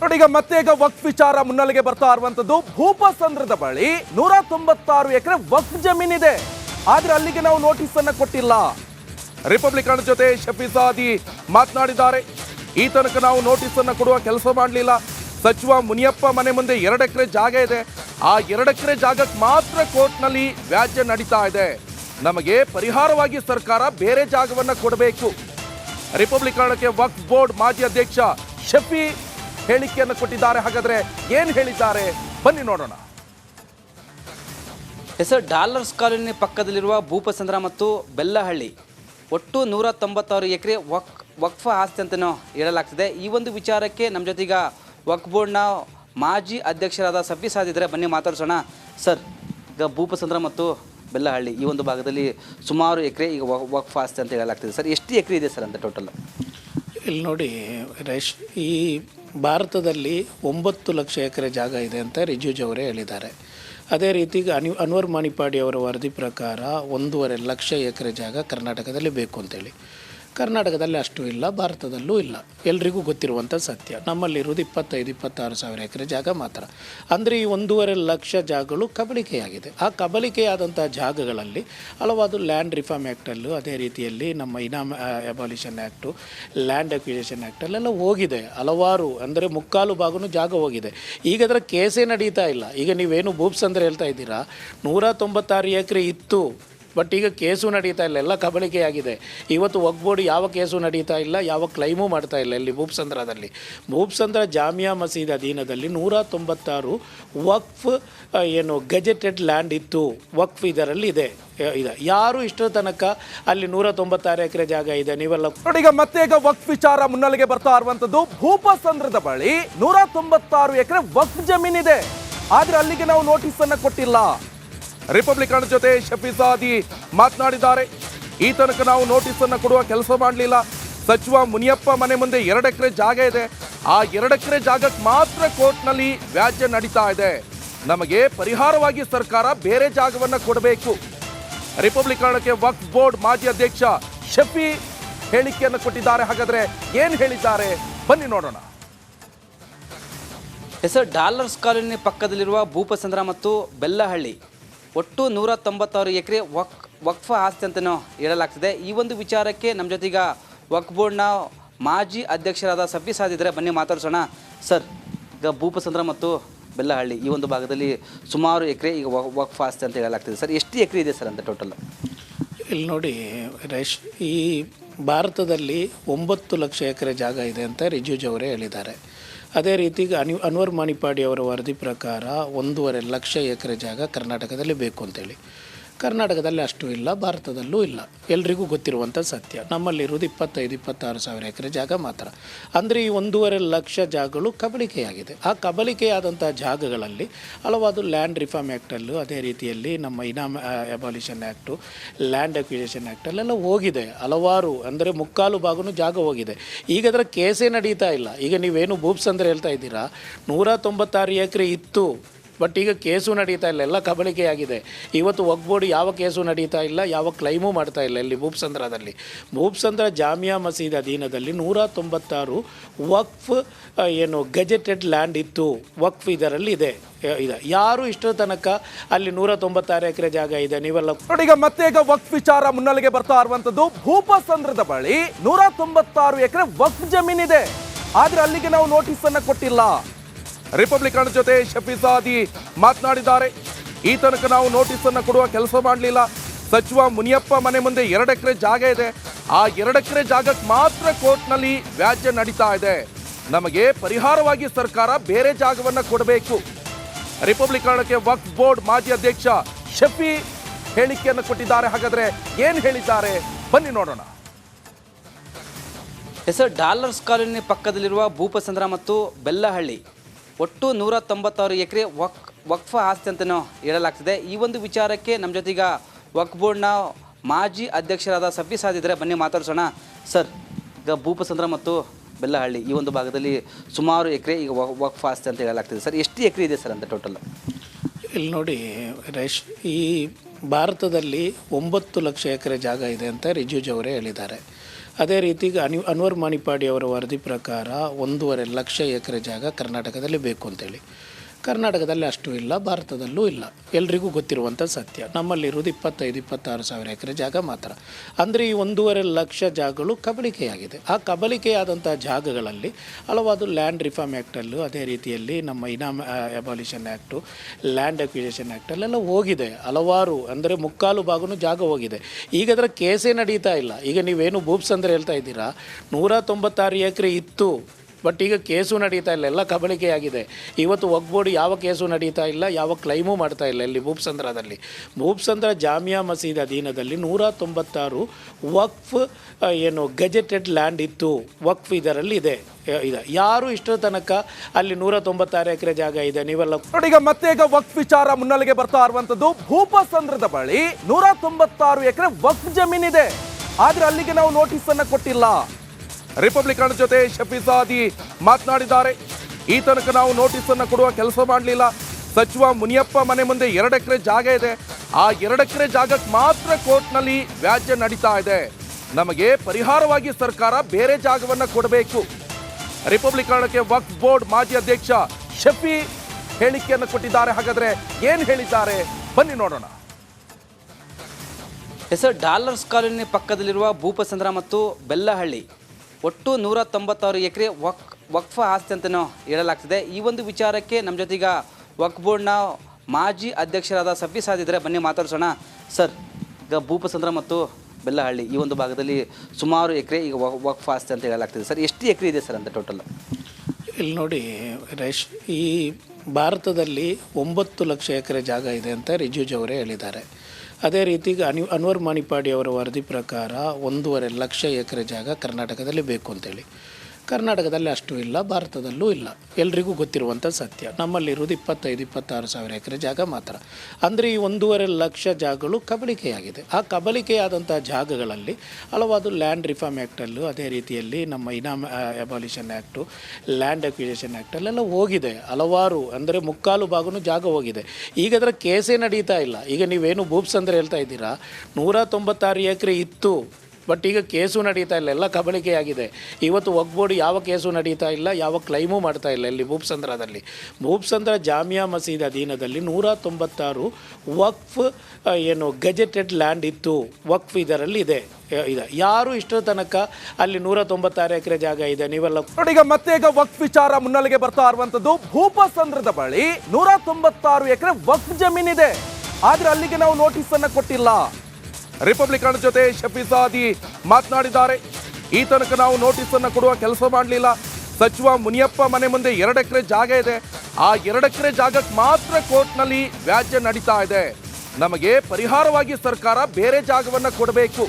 ನೋಡಿ, ಈಗ ಮತ್ತೆ ಈಗ ವಕ್ಫ್ ವಿಚಾರ ಮುನ್ನೆಲೆಗೆ ಬರ್ತಾ ಇರುವಂತದ್ದು. ಭೂಪಸಂದ್ರದ ಬಳಿ ನೂರ ತೊಂಬತ್ತಾರು ಎಕರೆ ವಕ್ಫ್ ಜಮೀನಿದೆ. ಆದ್ರೆ ಅಲ್ಲಿಗೆ ನಾವು ನೋಟಿಸ್ ಅನ್ನ ಕೊಟ್ಟಿಲ್ಲ. ರಿಪಬ್ಲಿಕನ್ ಜೊತೆ ಶಫೀಸಾದಿ ಮಾತನಾಡಿದ್ದಾರೆ. ಈ ತನಕ ನಾವು ನೋಟಿಸ್ ಅನ್ನ ಕೊಡುವ ಕೆಲಸ ಮಾಡಲಿಲ್ಲ. ಸಚಿವ ಮುನಿಯಪ್ಪ ಮನೆ ಮುಂದೆ ಎರಡು ಎಕರೆ ಜಾಗ ಇದೆ. ಆ ಎರಡು ಎಕರೆ ಜಾಗಕ್ಕೆ ಮಾತ್ರ ಕೋರ್ಟ್ನಲ್ಲಿ ವ್ಯಾಜ್ಯ ನಡೀತಾ ಇದೆ. ನಮಗೆ ಪರಿಹಾರವಾಗಿ ಸರ್ಕಾರ ಬೇರೆ ಜಾಗವನ್ನ ಕೊಡಬೇಕು. ರಿಪಬ್ಲಿಕನ್ಗೆ ವಕ್ಫ್ ಬೋರ್ಡ್ ಮಾಜಿ ಅಧ್ಯಕ್ಷ ಶಫಿ ಹೇಳಿಕೆಯನ್ನು ಕೊಟ್ಟಿದ್ದಾರೆ. ಹಾಗಾದ್ರೆ ಏನ್ ಹೇಳಿದ್ದಾರೆ? ಬನ್ನಿ ನೋಡೋಣ. ಹೆಸರು ಡಾಲರ್ಸ್ ಕಾಲೋನಿ ಪಕ್ಕದಲ್ಲಿರುವ ಭೂಪಸಂದ್ರ ಮತ್ತು ಬೆಲ್ಲಹಳ್ಳಿ. ಒಟ್ಟು ನೂರ ತೊಂಬತ್ತಾರು ಎಕರೆ ವಕ್, ವಕ್ಫ ಆಸ್ತಿ ಅಂತಲೂ ಹೇಳಲಾಗ್ತಿದೆ. ಈ ಒಂದು ವಿಚಾರಕ್ಕೆ ನಮ್ಮ ಜೊತೆಗ ವಕ್ ಬೋರ್ಡ್ನ ಮಾಜಿ ಅಧ್ಯಕ್ಷರಾದ ಸಫಿ ಸಾದಿದ್ರೆ ಬನ್ನಿ ಮಾತಾಡ್ಸೋಣ. ಸರ್, ಈಗ ಭೂಪಸಂದ್ರ ಮತ್ತು ಬೆಲ್ಲಹಳ್ಳಿ ಈ ಒಂದು ಭಾಗದಲ್ಲಿ ಸುಮಾರು ಎಕರೆ ಈಗ ವಕ್ಫ್ ಆಸ್ತಿ ಅಂತ ಹೇಳಲಾಗ್ತಿದೆ. ಸರ್, ಎಷ್ಟು ಎಕರೆ ಇದೆ ಸರ್ ಅಂತ ಟೋಟಲ್? ಇಲ್ಲಿ ನೋಡಿ ರೇಶ್, ಈ ಭಾರತದಲ್ಲಿ ಒಂಬತ್ತು ಲಕ್ಷ ಎಕರೆ ಜಾಗ ಇದೆ ಅಂತ ರಿಜಿಜು ಅವರೇ ಹೇಳಿದ್ದಾರೆ. ಅದೇ ರೀತಿ ಅನಿ, ಅನ್ವರ್ ಮಾಣಿಪಾಡಿ ಅವರ ವರದಿ ಪ್ರಕಾರ ಒಂದೂವರೆ ಲಕ್ಷ ಎಕರೆ ಜಾಗ ಕರ್ನಾಟಕದಲ್ಲಿ ಬೇಕು ಅಂತೇಳಿ. ಕರ್ನಾಟಕದಲ್ಲಿ ಅಷ್ಟು ಇಲ್ಲ, ಭಾರತದಲ್ಲೂ ಇಲ್ಲ. ಎಲ್ರಿಗೂ ಗೊತ್ತಿರುವಂಥ ಸತ್ಯ. ನಮ್ಮಲ್ಲಿರುವುದು ಇಪ್ಪತ್ತೈದು, ಇಪ್ಪತ್ತಾರು ಸಾವಿರ ಎಕರೆ ಜಾಗ ಮಾತ್ರ. ಅಂದರೆ ಈ ಒಂದೂವರೆ ಲಕ್ಷ ಜಾಗಗಳು ಕಬಳಿಕೆಯಾಗಿದೆ. ಆ ಕಬಳಿಕೆಯಾದಂಥ ಜಾಗಗಳಲ್ಲಿ ಹಲವಾರು ಲ್ಯಾಂಡ್ ರಿಫಾರ್ಮ್ ಆ್ಯಕ್ಟಲ್ಲೂ ಅದೇ ರೀತಿಯಲ್ಲಿ ನಮ್ಮ ಇನಾಮ್ ಅಬಾಲಿಷನ್ ಆ್ಯಕ್ಟು ಲ್ಯಾಂಡ್ ಅಕ್ವಿಜೇಷನ್ ಆ್ಯಕ್ಟಲ್ಲೆಲ್ಲ ಹೋಗಿದೆ. ಹಲವಾರು, ಅಂದರೆ ಮುಕ್ಕಾಲು ಭಾಗವೂ ಜಾಗ ಹೋಗಿದೆ. ಈಗ ಅದರ ಕೇಸೇ ನಡೀತಾ ಇಲ್ಲ. ಈಗ ನೀವೇನು ಬೂಬ್ಸ್ ಅಂದರೆ ಹೇಳ್ತಾ ಇದ್ದೀರಾ? ನೂರ ತೊಂಬತ್ತಾರು ಎಕರೆ ಇತ್ತು. ಬಟ್ ಈಗ ಕೇಸು ನಡೀತಾ ಇಲ್ಲ, ಎಲ್ಲ ಕಬಳಿಕೆಯಾಗಿದೆ ಇವತ್ತು ಒಗ್ಬೋಡಿ ಯಾವ ಕೇಸು ನಡೀತಾ ಇಲ್ಲ, ಯಾವ ಕ್ಲೈಮು ಮಾಡ್ತಾ ಇಲ್ಲ ಇಲ್ಲಿ ಭೂಪ್ಸಂದ್ರದಲ್ಲಿ. ಭೂಪ್ಸಂದ್ರ ಜಾಮಿಯಾ ಮಸೀದ್ ಅಧೀನದಲ್ಲಿ ನೂರ ತೊಂಬತ್ತಾರು ವಕ್ಫ್ ಏನು ಗೆಜೆಟೆಡ್ ಲ್ಯಾಂಡ್ ಇತ್ತು. ವಕ್ಫ್ ಇದರಲ್ಲಿ ಇದೆ ಇದೆ. ಯಾರು ಇಷ್ಟರ ತನಕ ಅಲ್ಲಿ ನೂರ ತೊಂಬತ್ತಾರು ಎಕರೆ ಜಾಗ ಇದೆ? ನೀವೆಲ್ಲ ನೋಡಿ, ಈಗ ಮತ್ತೆ ಈಗ ವಕ್ಫ್ ವಿಚಾರ ಮುನ್ನೆಲೆಗೆ ಬರ್ತಾ ಇರುವಂತದ್ದು. ಭೂಪಸಂದ್ರದ ಬಳಿ ನೂರ ತೊಂಬತ್ತಾರು ಎಕರೆ ವಕ್ಫ್ ಜಮೀನಿದೆ. ಆದ್ರೆ ಅಲ್ಲಿಗೆ ನಾವು ನೋಟಿಸ್ ಅನ್ನ ಕೊಟ್ಟಿಲ್ಲ. ರಿಪಬ್ಲಿಕನ್ ಜೊತೆ ಶಫೀಸಾದಿ ಮಾತನಾಡಿದ್ದಾರೆ. ಈ ತನಕ ನಾವು ನೋಟಿಸ್ ಅನ್ನು ಕೊಡುವ ಕೆಲಸ ಮಾಡಲಿಲ್ಲ. ಸಚಿವ ಮುನಿಯಪ್ಪ ಮನೆ ಮುಂದೆ ಎರಡು ಎಕರೆ ಜಾಗ ಇದೆ. ಆ ಎರಡು ಎಕರೆ ಜಾಗಕ್ಕೆ ಮಾತ್ರ ಕೋರ್ಟ್ನಲ್ಲಿ ವ್ಯಾಜ್ಯ ನಡೀತಾ ಇದೆ. ನಮಗೆ ಪರಿಹಾರವಾಗಿ ಸರ್ಕಾರ ಬೇರೆ ಜಾಗವನ್ನ ಕೊಡಬೇಕು. ರಿಪಬ್ಲಿಕನ್ಗೆ ವಕ್ಫ್ ಬೋರ್ಡ್ ಮಾಜಿ ಅಧ್ಯಕ್ಷ ಶಫಿ ಹೇಳಿಕೆಯನ್ನು ಕೊಟ್ಟಿದ್ದಾರೆ. ಹಾಗಾದ್ರೆ ಏನು ಹೇಳಿದ್ದಾರೆ? ಬನ್ನಿ ನೋಡೋಣ. ಹೆಸರು ಡಾಲರ್ಸ್ ಕಾಲೋನಿ ಪಕ್ಕದಲ್ಲಿರುವ ಭೂಪಸಂದ್ರ ಮತ್ತು ಬೆಲ್ಲಹಳ್ಳಿ ಒಟ್ಟು ನೂರ ತೊಂಬತ್ತಾರು ಎಕರೆ ವಕ್ ವಕ್ಫ ಆಸ್ತಿ ಅಂತಲೂ ಹೇಳಲಾಗ್ತದೆ. ಈ ಒಂದು ವಿಚಾರಕ್ಕೆ ನಮ್ಮ ಜೊತೆಗ ವಕ್ ಬೋರ್ಡ್ನ ಮಾಜಿ ಅಧ್ಯಕ್ಷರಾದ ಸಫಿ ಸಾದಿದ್ರೆ ಬನ್ನಿ ಮಾತಾಡ್ಸೋಣ. ಸರ್, ಈಗ ಭೂಪಸಂದ್ರ ಮತ್ತು ಬೆಲ್ಲಹಳ್ಳಿ ಈ ಒಂದು ಭಾಗದಲ್ಲಿ ಸುಮಾರು ಎಕರೆ ಈಗ ವಕ್ಫ್ ಆಸ್ತಿ ಅಂತ ಹೇಳಲಾಗ್ತದೆ. ಸರ್, ಎಷ್ಟು ಎಕರೆ ಇದೆ ಸರ್ ಅಂತ ಟೋಟಲ್? ಇಲ್ಲಿ ನೋಡಿ, ರೈಶ್ ಈ ಭಾರತದಲ್ಲಿ ಒಂಬತ್ತು ಲಕ್ಷ ಎಕರೆ ಜಾಗ ಇದೆ ಅಂತ ರಿಜಿಜು ಅವರೇ ಹೇಳಿದ್ದಾರೆ. ಅದೇ ರೀತಿ ಅನಿ ಅನ್ವರ್ ಮಾಣಿಪಾಡಿ ಅವರ ವರದಿ ಪ್ರಕಾರ ಒಂದೂವರೆ ಲಕ್ಷ ಎಕರೆ ಜಾಗ ಕರ್ನಾಟಕದಲ್ಲಿ ಬೇಕು ಅಂತೇಳಿ. ಕರ್ನಾಟಕದಲ್ಲಿ ಅಷ್ಟು ಇಲ್ಲ, ಭಾರತದಲ್ಲೂ ಇಲ್ಲ. ಎಲ್ರಿಗೂ ಗೊತ್ತಿರುವಂಥ ಸತ್ಯ. ನಮ್ಮಲ್ಲಿರುವುದು ಇಪ್ಪತ್ತೈದು, ಇಪ್ಪತ್ತಾರು ಸಾವಿರ ಎಕರೆ ಜಾಗ ಮಾತ್ರ. ಅಂದರೆ ಈ ಒಂದೂವರೆ ಲಕ್ಷ ಜಾಗಗಳು ಕಬಳಿಕೆಯಾಗಿದೆ. ಆ ಕಬಳಿಕೆಯಾದಂಥ ಜಾಗಗಳಲ್ಲಿ ಹಲವಾರು ಲ್ಯಾಂಡ್ ರಿಫಾರ್ಮ್ ಆ್ಯಕ್ಟಲ್ಲೂ ಅದೇ ರೀತಿಯಲ್ಲಿ ನಮ್ಮ ಇನಾಮ್ ಅಬಾಲಿಷನ್ ಆ್ಯಕ್ಟು ಲ್ಯಾಂಡ್ ಅಕ್ವಿಜೇಷನ್ ಆ್ಯಕ್ಟಲ್ಲೆಲ್ಲ ಹೋಗಿದೆ. ಹಲವಾರು, ಅಂದರೆ ಮುಕ್ಕಾಲು ಭಾಗವೂ ಜಾಗ ಹೋಗಿದೆ. ಈಗ ಅದರ ಕೇಸೇ ನಡೀತಾ ಇಲ್ಲ. ಈಗ ನೀವೇನು ಬೂಬ್ಸ್ ಅಂದರೆ ಹೇಳ್ತಾ ಇದ್ದೀರಾ? ನೂರ ತೊಂಬತ್ತಾರು ಎಕರೆ ಇತ್ತು. ಬಟ್ ಈಗ ಕೇಸು ನಡೀತಾ ಇಲ್ಲ, ಎಲ್ಲ ಕಬಳಿಕೆಯಾಗಿದೆ ಇವತ್ತು ಒಗ್ಬೋಡಿ ಯಾವ ಕೇಸು ನಡೀತಾ ಇಲ್ಲ, ಯಾವ ಕ್ಲೈಮು ಮಾಡ್ತಾ ಇಲ್ಲ ಇಲ್ಲಿ ಭೂಪ್ಸಂದ್ರದಲ್ಲಿ. ಭೂಪ್ಸಂದ್ರ ಜಾಮಿಯಾ ಮಸೀದ್ ಅಧೀನದಲ್ಲಿ ನೂರ ತೊಂಬತ್ತಾರು ವಕ್ಫ್ ಏನು ಗೆಜೆಟೆಡ್ ಲ್ಯಾಂಡ್ ಇತ್ತು. ವಕ್ಫ್ ಇದರಲ್ಲಿ ಇದೆ ಇದೆ. ಯಾರು ಇಷ್ಟರ ತನಕ ಅಲ್ಲಿ ನೂರ ತೊಂಬತ್ತಾರು ಎಕರೆ ಜಾಗ ಇದೆ, ನೀವೆಲ್ಲ ನೋಡಿ, ಈಗ ಮತ್ತೆ ಈಗ ವಕ್ಫ್ ವಿಚಾರ ಮುನ್ನೆಲೆಗೆ ಬರ್ತಾ ಇರುವಂತದ್ದು. ಭೂಪಸಂದ್ರದ ಬಳಿ ನೂರ ತೊಂಬತ್ತಾರು ಎಕರೆ ವಕ್ಫ್ ಜಮೀನಿದೆ. ಆದ್ರೆ ಅಲ್ಲಿಗೆ ನಾವು ನೋಟಿಸ್ ಅನ್ನ ಕೊಟ್ಟಿಲ್ಲ. ರಿಪಬ್ಲಿಕನ್ ಜೊತೆ ಶಫೀಸಾದಿ ಮಾತನಾಡಿದ್ದಾರೆ. ಈ ತನಕ ನಾವು ನೋಟಿಸ್ ಅನ್ನು ಕೊಡುವ ಕೆಲಸ ಮಾಡಲಿಲ್ಲ. ಸಚಿವ ಮುನಿಯಪ್ಪ ಮನೆ ಮುಂದೆ ಎರಡು ಎಕರೆ ಜಾಗ ಇದೆ. ಆ ಎರಡು ಎಕರೆ ಜಾಗಕ್ಕೆ ಮಾತ್ರ ಕೋರ್ಟ್ನಲ್ಲಿ ವ್ಯಾಜ್ಯ ನಡೀತಾ ಇದೆ. ನಮಗೆ ಪರಿಹಾರವಾಗಿ ಸರ್ಕಾರ ಬೇರೆ ಜಾಗವನ್ನ ಕೊಡಬೇಕು. ರಿಪಬ್ಲಿಕನ್ಗೆ ವಕ್ಫ್ ಬೋರ್ಡ್ ಮಾಜಿ ಅಧ್ಯಕ್ಷ ಶಫಿ ಹೇಳಿಕೆಯನ್ನು ಕೊಟ್ಟಿದ್ದಾರೆ. ಹಾಗಾದ್ರೆ ಏನು ಹೇಳಿದ್ದಾರೆ? ಬನ್ನಿ ನೋಡೋಣ. ಹೆಸರು ಡಾಲರ್ಸ್ ಕಾಲೋನಿ ಪಕ್ಕದಲ್ಲಿರುವ ಭೂಪಸಂದ್ರ ಮತ್ತು ಬೆಲ್ಲಹಳ್ಳಿ ಒಟ್ಟು ನೂರ ತೊಂಬತ್ತಾರು ಎಕರೆ ವಕ್ ವಕ್ಫ ಆಸ್ತಿ ಅಂತಲೂ ಹೇಳಲಾಗ್ತಿದೆ. ಈ ಒಂದು ವಿಚಾರಕ್ಕೆ ನಮ್ಮ ಜೊತೆಗ ವಕ್ ಬೋರ್ಡ್ನ ಮಾಜಿ ಅಧ್ಯಕ್ಷರಾದ ಸಫಿ ಇದ್ದರೆ. ಬನ್ನಿ ಮಾತಾಡ್ಸೋಣ. ಸರ್, ಈಗ ಭೂಪಸಂದ್ರ ಮತ್ತು ಬೆಲ್ಲಹಳ್ಳಿ ಈ ಒಂದು ಭಾಗದಲ್ಲಿ ಸುಮಾರು ಎಕರೆ ಈಗ ವಕ್ಫ್ ಆಸ್ತಿ ಅಂತ ಹೇಳಲಾಗ್ತಿದೆ. ಸರ್, ಎಷ್ಟು ಎಕರೆ ಇದೆ ಸರ್ ಅಂತ ಟೋಟಲ್? ಇಲ್ಲಿ ನೋಡಿ, ರೇಶ್, ಈ ಭಾರತದಲ್ಲಿ ಒಂಬತ್ತು ಲಕ್ಷ ಎಕರೆ ಜಾಗ ಇದೆ ಅಂತ ರಿಜಿಜು ಅವರೇ ಹೇಳಿದ್ದಾರೆ. ಅದೇ ರೀತಿ ಅನಿ, ಅನ್ವರ್ ಮಾಣಿಪಾಡಿ ಅವರ ವರದಿ ಪ್ರಕಾರ ಒಂದೂವರೆ ಲಕ್ಷ ಎಕರೆ ಜಾಗ ಕರ್ನಾಟಕದಲ್ಲಿ ಬೇಕು ಅಂತೇಳಿ. ಕರ್ನಾಟಕದಲ್ಲಿ ಅಷ್ಟು ಇಲ್ಲ, ಭಾರತದಲ್ಲೂ ಇಲ್ಲ. ಎಲ್ರಿಗೂ ಗೊತ್ತಿರುವಂಥ ಸತ್ಯ. ನಮ್ಮಲ್ಲಿರುವುದು ಇಪ್ಪತ್ತೈದು, ಇಪ್ಪತ್ತಾರು ಸಾವಿರ ಎಕರೆ ಜಾಗ ಮಾತ್ರ. ಅಂದರೆ ಈ ಒಂದೂವರೆ ಲಕ್ಷ ಜಾಗಗಳು ಕಬಳಿಕೆಯಾಗಿದೆ. ಆ ಕಬಳಿಕೆಯಾದಂಥ ಜಾಗಗಳಲ್ಲಿ ಹಲವಾರು ಲ್ಯಾಂಡ್ ರಿಫಾರ್ಮ್ ಆ್ಯಕ್ಟಲ್ಲೂ ಅದೇ ರೀತಿಯಲ್ಲಿ ನಮ್ಮ ಇನಾಮ್ ಅಬಾಲಿಷನ್ ಆ್ಯಕ್ಟು ಲ್ಯಾಂಡ್ ಅಕ್ವಿಜೇಷನ್ ಆ್ಯಕ್ಟಲ್ಲೆಲ್ಲ ಹೋಗಿದೆ. ಹಲವಾರು, ಅಂದರೆ ಮುಕ್ಕಾಲು ಭಾಗವೂ ಜಾಗ ಹೋಗಿದೆ. ಈಗ ಅದರ ಕೇಸೇ ನಡೀತಾ ಇಲ್ಲ. ಈಗ ನೀವೇನು ಭೂಪ್ಸ್ ಅಂದರೆ ಹೇಳ್ತಾ ಇದ್ದೀರಾ? ನೂರ ತೊಂಬತ್ತಾರು ಎಕರೆ ಇತ್ತು. ಬಟ್ ಈಗ ಕೇಸು ನಡೀತಾ ಇಲ್ಲ, ಎಲ್ಲ ಕಬಳಿಕೆಯಾಗಿದೆ ಇವತ್ತು ಒಗ್ಬೋಡಿ ಯಾವ ಕೇಸು ನಡೀತಾ ಇಲ್ಲ, ಯಾವ ಕ್ಲೈಮು ಮಾಡ್ತಾ ಇಲ್ಲ ಇಲ್ಲಿ ಭೂಪ್ಸಂದ್ರದಲ್ಲಿ. ಭೂಪ್ಸಂದ್ರ ಜಾಮಿಯಾ ಮಸೀದ್ ಅಧೀನದಲ್ಲಿ ನೂರ ತೊಂಬತ್ತಾರು ವಕ್ಫ್ ಏನು ಗೆಜೆಟೆಡ್ ಲ್ಯಾಂಡ್ ಇತ್ತು. ವಕ್ಫ್ ಇದರಲ್ಲಿ ಇದೆ ಇದೆ. ಯಾರು ಇಷ್ಟರ ತನಕ ಅಲ್ಲಿ ನೂರ ತೊಂಬತ್ತಾರು ಎಕರೆ ಜಾಗ ಇದೆ? ನೀವೆಲ್ಲ ಈಗ ಮತ್ತೆ ಈಗ ವಕ್ಫ್ ವಿಚಾರ ಮುನ್ನೆಲೆಗೆ ಬರ್ತಾ ಇರುವಂತದ್ದು. ಭೂಪಸಂದ್ರದ ಬಳಿ ನೂರ ತೊಂಬತ್ತಾರು ಎಕರೆ ವಕ್ಫ್ ಜಮೀನಿದೆ. ಆದ್ರೆ ಅಲ್ಲಿಗೆ ನಾವು ನೋಟಿಸ್ ಅನ್ನ ಕೊಟ್ಟಿಲ್ಲ. ರಿಪಬ್ಲಿಕನ್ ಜೊತೆ ಶಫೀಸಾದಿ ಮಾತನಾಡಿದ್ದಾರೆ. ಈ ತನಕ ನಾವು ನೋಟಿಸ್ ಅನ್ನು ಕೊಡುವ ಕೆಲಸ ಮಾಡಲಿಲ್ಲ. ಸಚಿವ ಮುನಿಯಪ್ಪ ಮನೆ ಮುಂದೆ ಎರಡು ಎಕರೆ ಜಾಗ ಇದೆ. ಆ ಎರಡು ಎಕರೆ ಜಾಗಕ್ಕೆ ಮಾತ್ರ ಕೋರ್ಟ್ನಲ್ಲಿ ವ್ಯಾಜ್ಯ ನಡೀತಾ ಇದೆ. ನಮಗೆ ಪರಿಹಾರವಾಗಿ ಸರ್ಕಾರ ಬೇರೆ ಜಾಗವನ್ನ ಕೊಡಬೇಕು. ರಿಪಬ್ಲಿಕನ್ಗೆ ವಕ್ಫ್ ಬೋರ್ಡ್ ಮಾಜಿ ಅಧ್ಯಕ್ಷ ಶಫಿ ಹೇಳಿಕೆಯನ್ನು ಕೊಟ್ಟಿದ್ದಾರೆ. ಹಾಗಾದ್ರೆ ಏನು ಹೇಳಿದ್ದಾರೆ? ಬನ್ನಿ ನೋಡೋಣ. ಹೆಸರು ಡಾಲರ್ಸ್ ಕಾಲೋನಿ ಪಕ್ಕದಲ್ಲಿರುವ ಭೂಪಸಂದ್ರ ಮತ್ತು ಬೆಲ್ಲಹಳ್ಳಿ ಒಟ್ಟು ನೂರ ತೊಂಬತ್ತಾರು ಎಕರೆ ವಕ್ ವಕ್ಫ ಆಸ್ತಿ ಅಂತಲೂ ಹೇಳಲಾಗ್ತಿದೆ. ಈ ಒಂದು ವಿಚಾರಕ್ಕೆ ನಮ್ಮ ಜೊತೆಗ ವಕ್ಫ್ ಬೋರ್ಡ್ನ ಮಾಜಿ ಅಧ್ಯಕ್ಷರಾದ ಸಫಿ ಇದ್ದರೆ ಬನ್ನಿ ಮಾತಾಡ್ಸೋಣ. ಸರ್, ಈಗ ಭೂಪಸಂದ್ರ ಮತ್ತು ಬೆಲ್ಲಹಳ್ಳಿ ಈ ಒಂದು ಭಾಗದಲ್ಲಿ ಸುಮಾರು ಎಕರೆ ಈಗ ವಕ್ಫ್ ಆಸ್ತಿ ಅಂತ ಹೇಳಲಾಗ್ತಿದೆ. ಸರ್, ಎಷ್ಟು ಎಕರೆ ಇದೆ ಸರ್ ಅಂತ ಟೋಟಲ್? ಇಲ್ಲಿ ನೋಡಿ, ರೇಶ್ ಈ ಭಾರತದಲ್ಲಿ ಒಂಬತ್ತು ಲಕ್ಷ ಎಕರೆ ಜಾಗ ಇದೆ ಅಂತ ರಿಜಿಜು ಅವರೇ ಹೇಳಿದ್ದಾರೆ. ಅದೇ ರೀತಿ ಅನಿ ಅನ್ವರ್ ಮಾಣಿಪಾಡಿ ಅವರ ವರದಿ ಪ್ರಕಾರ ಒಂದೂವರೆ ಲಕ್ಷ ಎಕರೆ ಜಾಗ ಕರ್ನಾಟಕದಲ್ಲಿ ಬೇಕು ಅಂತೇಳಿ. ಕರ್ನಾಟಕದಲ್ಲಿ ಅಷ್ಟು ಇಲ್ಲ, ಭಾರತದಲ್ಲೂ ಇಲ್ಲ. ಎಲ್ರಿಗೂ ಗೊತ್ತಿರುವಂಥ ಸತ್ಯ. ನಮ್ಮಲ್ಲಿರುವುದು ಇಪ್ಪತ್ತೈದು, ಇಪ್ಪತ್ತಾರು ಸಾವಿರ ಎಕರೆ ಜಾಗ ಮಾತ್ರ. ಅಂದರೆ ಈ ಒಂದೂವರೆ ಲಕ್ಷ ಜಾಗಗಳು ಕಬಳಿಕೆಯಾಗಿದೆ. ಆ ಕಬಳಿಕೆಯಾದಂಥ ಜಾಗಗಳಲ್ಲಿ ಹಲವಾರು ಲ್ಯಾಂಡ್ ರಿಫಾರ್ಮ್ ಆ್ಯಕ್ಟಲ್ಲೂ ಅದೇ ರೀತಿಯಲ್ಲಿ ನಮ್ಮ ಇನಾಮ್ ಅಬಾಲಿಷನ್ ಆ್ಯಕ್ಟು ಲ್ಯಾಂಡ್ ಅಕ್ವಿಜೇಷನ್ ಆ್ಯಕ್ಟಲ್ಲೆಲ್ಲ ಹೋಗಿದೆ. ಹಲವಾರು, ಅಂದರೆ ಮುಕ್ಕಾಲು ಭಾಗವೂ ಜಾಗ ಹೋಗಿದೆ. ಈಗ ಅದರ ಕೇಸೇ ನಡೀತಾ ಇಲ್ಲ. ಈಗ ನೀವೇನು ಬೂಬ್ಸ್ ಅಂದರೆ ಹೇಳ್ತಾ ಇದ್ದೀರಾ? ನೂರ ತೊಂಬತ್ತಾರು ಎಕರೆ ಇತ್ತು. ಬಟ್ ಈಗ ಕೇಸು ನಡೀತಾ ಇಲ್ಲ, ಎಲ್ಲ ಕಬಳಿಕೆಯಾಗಿದೆ ಇವತ್ತು ಒಗ್ಬೋಡಿ ಯಾವ ಕೇಸು ನಡೀತಾ ಇಲ್ಲ, ಯಾವ ಕ್ಲೈಮು ಮಾಡ್ತಾ ಇಲ್ಲ ಇಲ್ಲಿ ಭೂಪ್ಸಂದ್ರದಲ್ಲಿ. ಭೂಪ್ಸಂದ್ರ ಜಾಮಿಯಾ ಮಸೀದ್ ಅಧೀನದಲ್ಲಿ ನೂರ ತೊಂಬತ್ತಾರು ವಕ್ಫ್ ಏನು ಗೆಜೆಟೆಡ್ ಲ್ಯಾಂಡ್ ಇತ್ತು. ವಕ್ಫ್ ಇದರಲ್ಲಿ ಇದೆ ಇದೆ. ಯಾರು ಇಷ್ಟರ ತನಕ ಅಲ್ಲಿ ನೂರ ತೊಂಬತ್ತಾರು ಎಕರೆ ಜಾಗ ಇದೆ, ನೀವೆಲ್ಲ ನೋಡಿ, ಈಗ ಮತ್ತೆ ಈಗ ವಕ್ಫ್ ವಿಚಾರ ಮುನ್ನಲೆಗೆ ಬರ್ತಾ ಇರುವಂತದ್ದು. ಭೂಪಸಂದ್ರದ ಬಳಿ ನೂರ ತೊಂಬತ್ತಾರು ಎಕರೆ ವಕ್ಫ್ ಜಮೀನಿದೆ. ಆದ್ರೆ ಅಲ್ಲಿಗೆ ನಾವು ನೋಟಿಸ್ ಅನ್ನ ಕೊಟ್ಟಿಲ್ಲ. ರಿಪಬ್ಲಿಕನ್ ಜೊತೆ ಶಫೀಸಾದಿ ಮಾತನಾಡಿದ್ದಾರೆ. ಈ ತನಕ ನಾವು ನೋಟಿಸ್ ಅನ್ನು ಕೊಡುವ ಕೆಲಸ ಮಾಡಲಿಲ್ಲ. ಸಚಿವ ಮುನಿಯಪ್ಪ ಮನೆ ಮುಂದೆ ಎರಡು ಎಕರೆ ಜಾಗ ಇದೆ. ಆ ಎರಡು ಎಕರೆ ಜಾಗಕ್ಕೆ ಮಾತ್ರ ಕೋರ್ಟ್ನಲ್ಲಿ ವ್ಯಾಜ್ಯ ನಡೀತಾ ಇದೆ. ನಮಗೆ ಪರಿಹಾರವಾಗಿ ಸರ್ಕಾರ ಬೇರೆ ಜಾಗವನ್ನ ಕೊಡಬೇಕು.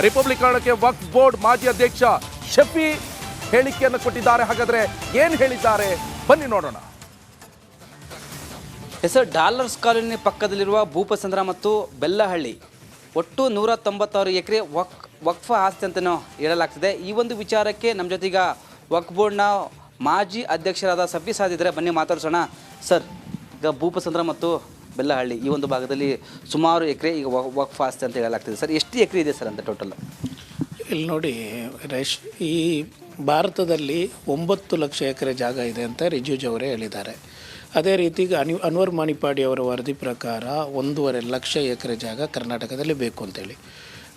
ರಿಪಬ್ಲಿಕನ್ಗೆ ವಕ್ ಬೋರ್ಡ್ ಮಾಜಿ ಅಧ್ಯಕ್ಷ ಶಫಿ ಹೇಳಿಕೆಯನ್ನು ಕೊಟ್ಟಿದ್ದಾರೆ. ಹಾಗಾದ್ರೆ ಏನು ಹೇಳಿದ್ದಾರೆ? ಬನ್ನಿ ನೋಡೋಣ. ಹೆಸರು ಡಾಲರ್ಸ್ ಕಾಲೋನಿ ಪಕ್ಕದಲ್ಲಿರುವ ಭೂಪಸಂದ್ರ ಮತ್ತು ಬೆಲ್ಲಹಳ್ಳಿ. ಒಟ್ಟು ನೂರ ತೊಂಬತ್ತಾರು ಎಕರೆ ವಕ್ ವಕ್ಫ ಆಸ್ತಿ ಅಂತಲೂ ಹೇಳಲಾಗ್ತದೆ. ಈ ಒಂದು ವಿಚಾರಕ್ಕೆ ನಮ್ಮ ಜೊತೆಗ ವಕ್ ಬೋರ್ಡ್ನ ಮಾಜಿ ಅಧ್ಯಕ್ಷರಾದ ಸಫಿ ಸಾದಿದ್ರೆ ಬನ್ನಿ ಮಾತಾಡ್ಸೋಣ. ಸರ್, ಈಗ ಭೂಪಸಂದ್ರ ಮತ್ತು ಬೆಲ್ಲಹಳ್ಳಿ ಈ ಒಂದು ಭಾಗದಲ್ಲಿ ಸುಮಾರು ಎಕರೆ ಈಗ ವಕ್ಫ್ ಆಸ್ತಿ ಅಂತ ಹೇಳಲಾಗ್ತದೆ. ಸರ್, ಎಷ್ಟು ಎಕರೆ ಇದೆ ಸರ್ ಅಂತ ಟೋಟಲ್? ಇಲ್ಲಿ ನೋಡಿ, ರೇಶ್, ಈ ಭಾರತದಲ್ಲಿ ಒಂಬತ್ತು ಲಕ್ಷ ಎಕರೆ ಜಾಗ ಇದೆ ಅಂತ ರಿಜು ಅವರೇ ಹೇಳಿದ್ದಾರೆ. ಅದೇ ರೀತಿ ಅನಿ ಅನ್ವರ್ ಮಾಣಿಪಾಡಿ ಅವರ ವರದಿ ಪ್ರಕಾರ ಒಂದೂವರೆ ಲಕ್ಷ ಎಕರೆ ಜಾಗ ಕರ್ನಾಟಕದಲ್ಲಿ ಬೇಕು ಅಂತೇಳಿ.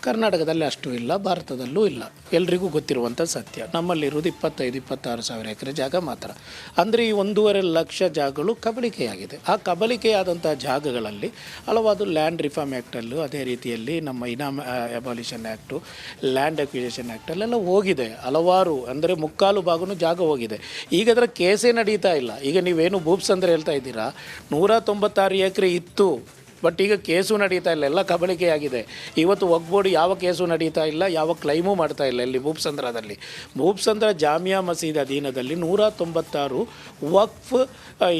ಕರ್ನಾಟಕದಲ್ಲಿ ಅಷ್ಟು ಇಲ್ಲ, ಭಾರತದಲ್ಲೂ ಇಲ್ಲ. ಎಲ್ರಿಗೂ ಗೊತ್ತಿರುವಂಥ ಸತ್ಯ. ನಮ್ಮಲ್ಲಿರುವುದು ಇಪ್ಪತ್ತೈದು, ಇಪ್ಪತ್ತಾರು ಸಾವಿರ ಎಕರೆ ಜಾಗ ಮಾತ್ರ. ಅಂದರೆ ಈ ಒಂದೂವರೆ ಲಕ್ಷ ಜಾಗಗಳು ಕಬಳಿಕೆಯಾಗಿದೆ. ಆ ಕಬಳಿಕೆಯಾದಂಥ ಜಾಗಗಳಲ್ಲಿ ಹಲವಾರು ಲ್ಯಾಂಡ್ ರಿಫಾರ್ಮ್ ಆ್ಯಕ್ಟಲ್ಲೂ ಅದೇ ರೀತಿಯಲ್ಲಿ ನಮ್ಮ ಇನಾಮ್ ಅಬಾಲಿಷನ್ ಆ್ಯಕ್ಟು ಲ್ಯಾಂಡ್ ಅಕ್ವಿಜೇಷನ್ ಆ್ಯಕ್ಟಲ್ಲೆಲ್ಲ ಹೋಗಿದೆ. ಹಲವಾರು, ಅಂದರೆ ಮುಕ್ಕಾಲು ಭಾಗವೂ ಜಾಗ ಹೋಗಿದೆ. ಈಗ ಅದರ ಕೇಸೇ ನಡೀತಾ ಇಲ್ಲ. ಈಗ ನೀವೇನು ಭೂಪ್ಸ್ ಅಂದರೆ ಹೇಳ್ತಾ ಇದ್ದೀರಾ? ನೂರ ತೊಂಬತ್ತಾರು ಎಕರೆ ಇತ್ತು. ಬಟ್ ಈಗ ಕೇಸು ನಡೀತಾ ಇಲ್ಲ, ಎಲ್ಲ ಕಬಳಿಕೆಯಾಗಿದೆ ಇವತ್ತು ಒಗ್ಬೋಡಿ ಯಾವ ಕೇಸು ನಡೀತಾ ಇಲ್ಲ, ಯಾವ ಕ್ಲೈಮು ಮಾಡ್ತಾ ಇಲ್ಲ ಇಲ್ಲಿ ಭೂಪ್ಸಂದ್ರದಲ್ಲಿ. ಭೂಪ್ಸಂದ್ರ ಜಾಮಿಯಾ ಮಸೀದ್ ಅಧೀನದಲ್ಲಿ ನೂರ ತೊಂಬತ್ತಾರು ವಕ್ಫ್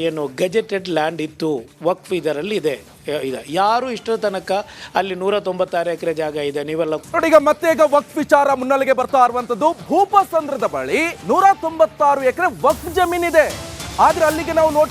ಏನು ಗೆಜೆಟೆಡ್ ಲ್ಯಾಂಡ್ ಇತ್ತು. ವಕ್ಫ್ ಇದರಲ್ಲಿ ಇದೆ ಇದೆ. ಯಾರು ಇಷ್ಟರ ತನಕ ಅಲ್ಲಿ ನೂರ ತೊಂಬತ್ತಾರು ಎಕರೆ ಜಾಗ ಇದೆ, ನೀವೆಲ್ಲ ನೋಡಿ, ಈಗ ಮತ್ತೆ ಈಗ ವಕ್ಫ್ ವಿಚಾರ ಮುನ್ನೆಲೆಗೆ ಬರ್ತಾ ಇರುವಂತದ್ದು. ಭೂಪಸಂದ್ರದ ಬಳಿ ನೂರ ತೊಂಬತ್ತಾರು ಎಕರೆ ವಕ್ಫ್ ಜಮೀನಿದೆ. ಆದ್ರೆ ಅಲ್ಲಿಗೆ ನಾವು ನೋಟಿಸ್